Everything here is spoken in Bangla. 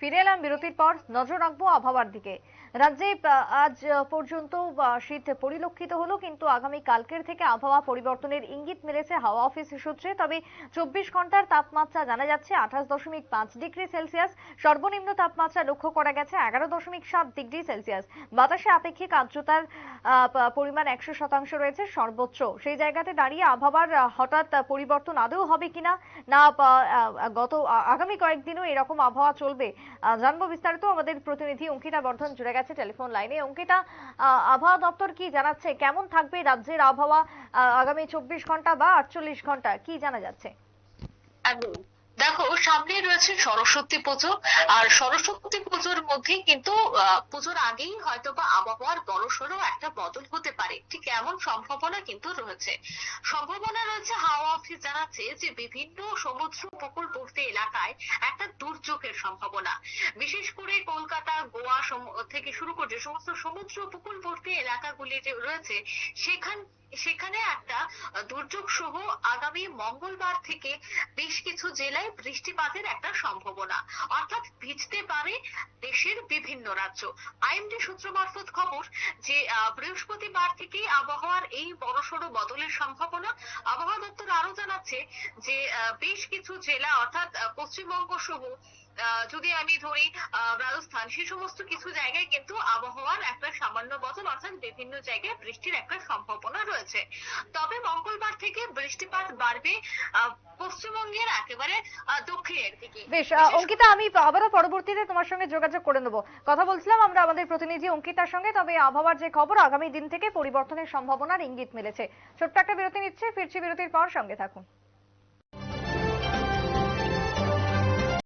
ফিরে এলাম বিরতির পর নজর রাখব আবহাওয়ার দিকে। রাজ্যে আজ পর্যন্ত শীত পরিলক্ষিত হলো, কিন্তু আগামী কালকের থেকে আবহাওয়া পরিবর্তনের ইঙ্গিত মিলেছে হাওয়া অফিস সূত্রে। তবে চব্বিশ ঘণ্টার তাপমাত্রা জানা যাচ্ছে আঠাশ দশমিক পাঁচ ডিগ্রি সেলসিয়াস। সর্বনিম্ন তাপমাত্রা লক্ষ্য করা গেছে এগারো দশমিক সাত ডিগ্রি সেলসিয়াস। বাতাসে আপেক্ষিক আর্দ্রতার পরিমাণ একশো শতাংশ রয়েছে সর্বোচ্চ। সেই জায়গাতে দাঁড়িয়ে আবহাওয়ার হঠাৎ পরিবর্তন আদৌ হবে কিনা? না গত আগামী কয়েকদিনও এরকম আবহাওয়া চলবে। জানব বিস্তারিত। আমাদের প্রতিনিধি অঙ্কিতা বর্ধন জুড়ে গেছে টেলিফোন লাইনে। অঙ্কিতা আবহাওয়া দপ্তর কি জানাচ্ছে? কেমন থাকবে রাজ্যের আবহাওয়া আগামী চব্বিশ ঘণ্টা বা আটচল্লিশ ঘণ্টা? কি জানা যাচ্ছে? একদম দেখো সামনে রয়েছে সরস্বতী পুজো। আর সরস্বতী পুজোর মধ্যে কিন্তু পুজোর আগেই হয়তো বা আবহাওয়ার বড়সড় একটা বদল হতে পারে। ঠিক এমন সম্ভাবনা কিন্তু রয়েছে। সম্ভাবনা রয়েছে হাওয়া অফিস জানাচ্ছে যে, বিভিন্ন সমুদ্র উপকূলবর্তী এলাকায় একটা দুর্যোগের সম্ভাবনা। বিশেষ করে কলকাতা, গোয়া থেকে শুরু করে যে সমস্ত সমুদ্র উপকূলবর্তী এলাকাগুলি যে রয়েছে, সেখান সেখানে একটা দুর্যোগ সহ আগামী মঙ্গলবার থেকে বেশ কিছু জেলায় বৃষ্টিপাতের একটা সম্ভাবনা। অর্থাৎ ভিজতে পারে দেশের বিভিন্ন রাজ্য। আইএমডি সূত্র মারফত খবর যে বৃহস্পতিবার থেকেই আবহাওয়ার এই বড়সড় বদলের সম্ভাবনা, আবহাওয়া দপ্তর আরও জানাচ্ছে যে বেশ কিছু জেলা, অর্থাৎ পশ্চিমবঙ্গ সহ যদি আমি ধরি রাজস্থান, সে সমস্ত কিছু জায়গায় কিন্তু আবহাওয়ার একটা সামান্য বদল, অর্থাৎ বিভিন্ন জায়গায় বৃষ্টির একটা সম্ভাবনা রয়েছে তবে মঙ্গলবার থেকে বৃষ্টিপাত বাড়বে পশ্চিমবঙ্গের একেবারে দক্ষিণের দিকে। বেশ অঙ্কিতা আমি আবারও পরবর্তীতে তোমার সঙ্গে যোগাযোগ করে নেব। কথা বলছিলাম আমরা আমাদের প্রতিনিধি অঙ্কিতার সঙ্গে তবে আবহাওয়ার যে খবর আগামী দিন থেকে পরিবর্তনের সম্ভাবনার ইঙ্গিত মিলেছে। ছোট্ট একটা বিরতি নিচ্ছে ফিরছি বিরতির পর সঙ্গে থাকুন।